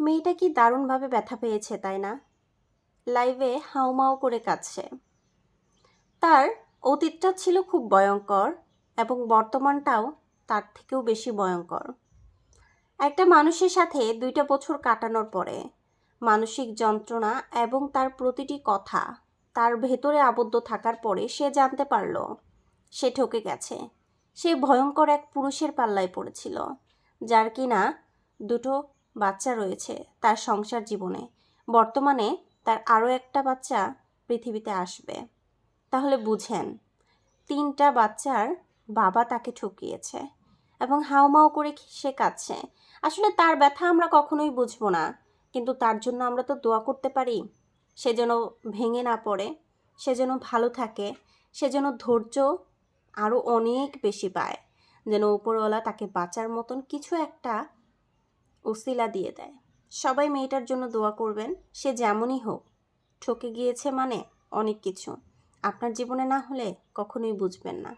মেয়েটা কি দারুণভাবে ব্যথা পেয়েছে, তাই না? লাইভে হাউমাউ করে কাঁদছে। তার অতীতটা ছিল খুব ভয়ঙ্কর এবং বর্তমানটাও তার থেকেও বেশি ভয়ঙ্কর। একটা মানুষের সাথে দুইটা বছর কাটানোর পরে মানসিক যন্ত্রণা এবং তার প্রতিটি কথা তার ভেতরে আবদ্ধ থাকার পরে সে জানতে পারল, সে ঠকে গেছে। সে ভয়ঙ্কর এক পুরুষের পাল্লায় পড়েছিল, যার কিনা দুটো বাচ্চা রয়েছে তার সংসার জীবনে। বর্তমানে তার আরও একটা বাচ্চা পৃথিবীতে আসবে। তাহলে বুঝেন, তিনটা বাচ্চার বাবা তাকে ঠকিয়েছে এবং হাউমাউ করে সে কাঁদছে? আসলে তার ব্যথা আমরা কখনোই বুঝব না, কিন্তু তার জন্য আমরা তো দোয়া করতে পারি। সে যেন ভেঙে না পড়ে, সে যেন ভালো থাকে, সে যেন ধৈর্য আরও অনেক বেশি পায়, যেন উপরওয়ালা তাকে বাঁচার মতন কিছু একটা উসিলা দিয়ে দেয়। সবাই মেয়েটার জন্য দোয়া করবেন, সে যেমনই হোক। ঠকে গিয়েছে মানে অনেক কিছু। আপনার জীবনে না হলে কখনোই বুঝবেন না।